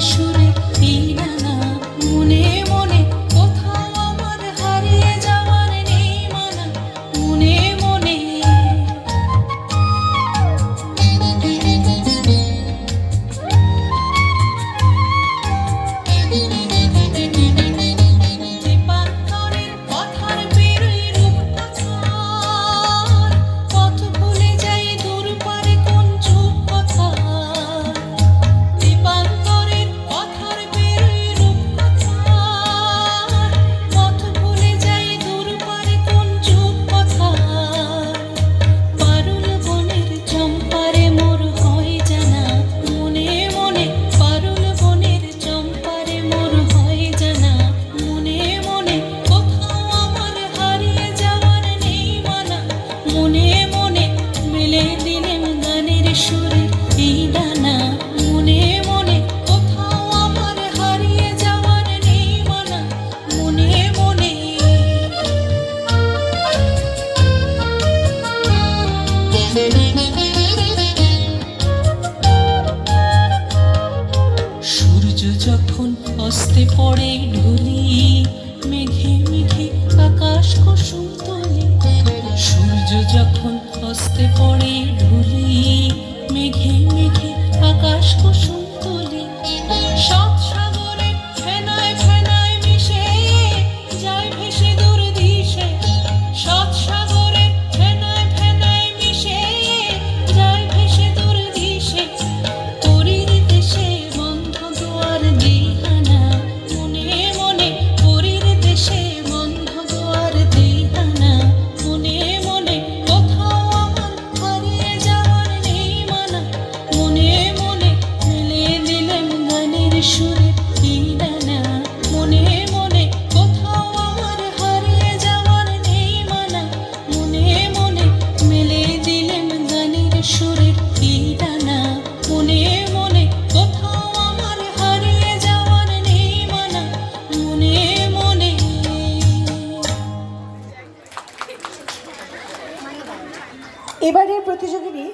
special. স্বস্তি পড়ে ঢুলি, মেঘে মেঘে আকাশ কুসুম তোলে। সূর্য যখন অস্তে পড়ে ঢুলি, মেঘে মেঘে আকাশ কুসুম এবারের প্রতিযোগিনী